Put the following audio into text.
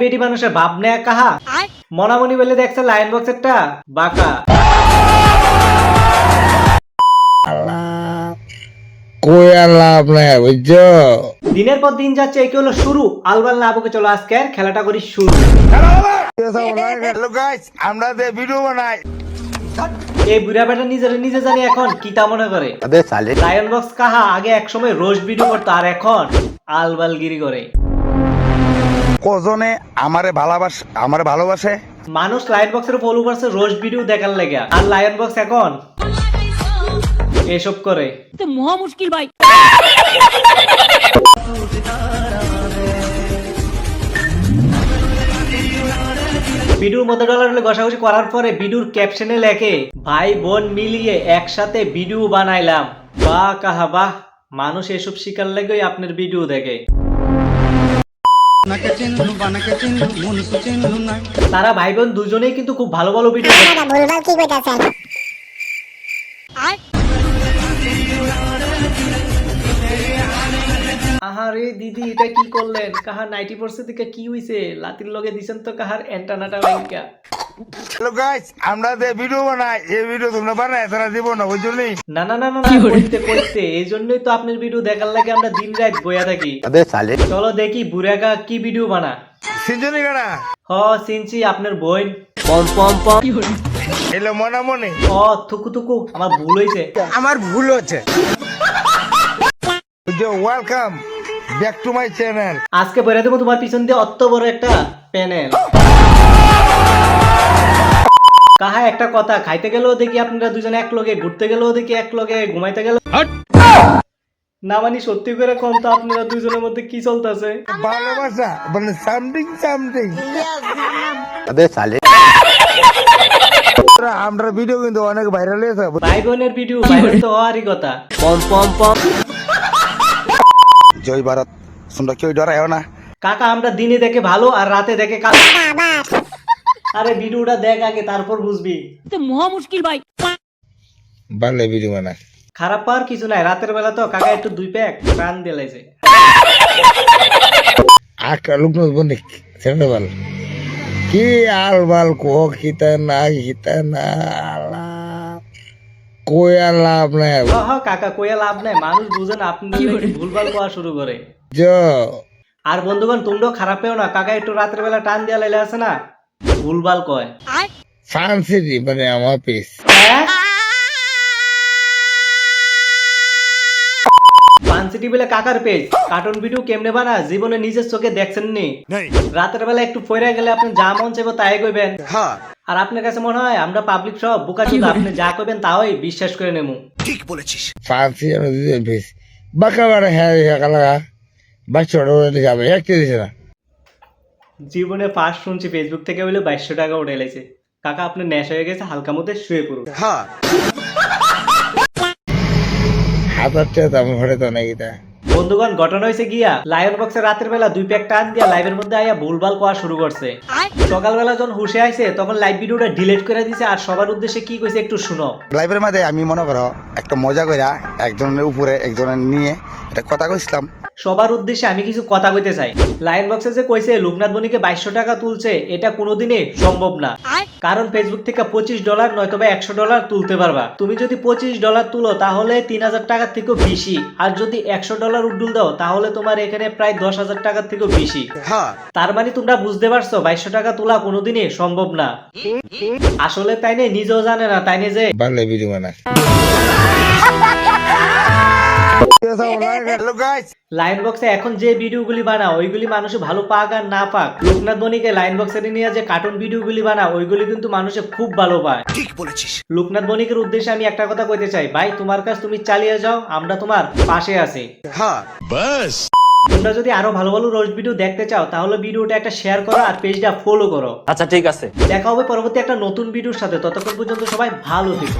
বেটি মানুষের ভাব নেয়া কাহা? মনামনি বলে দেখছে লাইন বক্সেরটা বাঁকা। দিনের পর দিন যাচ্ছে একে হলো শুরু। আলবাল না বুকে চলো আজকে খেলাটা করি শুরু। আমরা ভিডিও বানাই। এই বুড়া বেটা নিজের নিজে জানি এখন কি তা মনে করে। আবে লায়ন বক্স কাহা আগে এক সময় রোজ ভিডিও করতো আর এখন আলবালগিরি করে। কজনে আমারে ভালোবাস আমারে ভালোবাসে? মানুষ লায়ন বক্সের ফলো করছে রোজ ভিডিও দেখার লেগে আর লায়ন বক্স এখন? এসব করে। তো মহা মুশকিল ভাই। ভিডিওর মধ্যে ডলার হলে ঘষাঘষি করার পরে ভিডিওর ক্যাপশনে লেখে ভাই বোন মিলিয়ে একসাথে ভিডিও বানাইলাম। বাহ কাহা বাহ। মানুষ এসব শিকার লেগেই আপনার ভিডিও দেখে। তারা ভাই বোন দুজনেই কিন্তু খুব ভালো ভালো ভিডিও ভুলভাল কি কইতাছেন আহারে দিদি এটা কি করলেন? কাহার নাইটি পড়ছে দিকে কি হইছে? লাতির লগে দিছেন তো কাহার এন্টানাটা লাইকা হ্যালো গাইস আমরা যে ভিডিও বানাই এই ভিডিও তোমরা বানাই তারা দিব না বুঝছ নি? না না না না না, করতে করতে। এই জন্যই তো আপনার ভিডিও দেখার লাগে আমরা দিন রাত বইয়া থাকি। আবে সালে। চলো দেখি বুড়াকা কি ভিডিও বানা? সিনজনি গানা হ সিনছি আপনার বোন। এলো মনে মনে ও থুকু থুকু আমার ভুল হইছে আমার ভুল হচ্ছে। Welcome back to my channel আজকে বইরা দেবো তোমার পিছন দিয়ে অত বড় একটা প্যানেল কাহা একটা কথা খাইতে গেলেও দেখি আপনারা দুজন এক লগে ঘুরতে গেলেও দেখি এক লগে ঘুমাইতে গেল না মানে সত্যি করে কম তো আপনারা দুজনের মধ্যে কি চলতেছে? ভালোবাসা মানে সামথিং সামথিং আবে সালে। আমরা ভিডিও কিন্তু অনেক ভাইরাল হয়েছে। ভাই বোনের ভিডিও ভাইরাল তো হওয়ারই কথা। পম পম পম। জয় ভারত। তোমরা কেউ না। কাকা আমরা দিনে দেখে ভালো আর রাতে দেখে কাকা আরে ভিডিওটা দেখ আগে তারপর বুঝবি। তো মহা মুশকিল ভাই। ভালো ভিডিও বানা। খারাপ পাওয়ার কিছু নাই রাতের বেলা তো কাকা একটু দুই প্যাক প্রাণ দিলাইছে আকা লোক বনে ছেড়ে ভালো। কি আল বাল কো কিতা না কিতা না আলা আর লাভ নাই হ হ কাকা কইয়া লাভ নাই মানুষ বুঝেন দেখি ভুলভাল পাওয়া শুরু করে। যো। আর বন্ধুগণ তোমরাও খারাপ পেও না কাকা একটু রাতের বেলা টান দিয়া লাইলে আছে না? ভুলভাল কয়। সানসিটি মানে আমার পিস হ্যাঁ? পানসিটি বলে কাকার পেজ কার্টুন ভিডিও কেমনে বানা জীবনে নিজের চোখে দেখছেন নি রাতের বেলা একটু ফইরা গেলে আপনি যা মন চাইব তাই কইবেন। আর আপনার কাছে মনে হয় আমরা পাবলিক সব বোকা চোদা আপনি যা কইবেন তাই বিশ্বাস করে নেব ফান্সি যেন দুজন পিস বাঁকা বাড়া হ্যাঁ হ্যাঁ লাগা বাচ্চা ওটা যাবে দিছে না। জীবনে ফার্স্ট শুনছি ফেসবুক থেকে বলে বাইশশো টাকা উঠে এলেছে কাকা আপনার নেশা হয়ে গেছে হালকা মধ্যে শুয়ে পড়ুন। হাজার টাকা দাম ঘরে তো নাকি তা? বন্ধুগণ ঘটনা হয়েছে গিয়া লাইন বক্সে রাতের বেলা দুই প্যাক টান দিয়া লাইভের মধ্যে আইয়া ভুলভাল কোয়া শুরু করছে। সকালবেলা যখন হুশে আইছে তখন লাইভ ভিডিওটা ডিলিট করে দিছে আর সবার উদ্দেশ্যে কি কইছে একটু শুনো। লাইভের মধ্যে আমি মনে করো একটা মজা কইরা একজনের উপরে একজনের নিয়ে একটা কথা কইছিলাম। সবার উদ্দেশ্যে আমি কিছু কথা কইতে চাই। লাইন বক্সে যে কইছে লোকনাথ বনিকে বাইশশো টাকা তুলছে এটা কোনোদিনই সম্ভব না। কারণ ফেসবুক থেকে পঁচিশ ডলার নয়তো বা একশো ডলার তুলতে পারবা। তুমি যদি পঁচিশ ডলার তুলো তাহলে তিন হাজার টাকার থেকেও বেশি। আর যদি একশো ডলার উড্ডুল দাও তাহলে তোমার এখানে প্রায় দশ হাজার টাকার থেকেও বেশি। তার মানে তোমরা বুঝতে পারছ বাইশশো টাকা তোলা কোনোদিনই সম্ভব না। আসলে তাই নেই নিজেও জানে না তাই নেই যে ভালো ভিডিও বানা হ্যালো গাইস লাইন বক্সে এখন যে ভিডিওগুলি বানা ওইগুলি মানুষ ভালো পাক আর না পাক। লোকনাথ বণিকে লাইন বক্সে নিয়ে যে কার্টুন ভিডিওগুলি বানা ওইগুলি কিন্তু মানুষে খুব ভালো পায়। ঠিক বলেছিস। লোকনাথ বণিকের উদ্দেশ্যে আমি একটা কথা কইতে চাই। ভাই তোমার কাজ তুমি চালিয়ে যাও আমরা তোমার পাশে আছি। তোমরা যদি আরও ভালো ভালো রোজ ভিডিও দেখতে চাও তাহলে ভিডিওটা একটা শেয়ার করো আর পেজটা ফলো করো। আচ্ছা ঠিক আছে। দেখা হবে পরবর্তী একটা নতুন ভিডিওর সাথে। ততক্ষণ পর্যন্ত সবাই ভালো থেকো।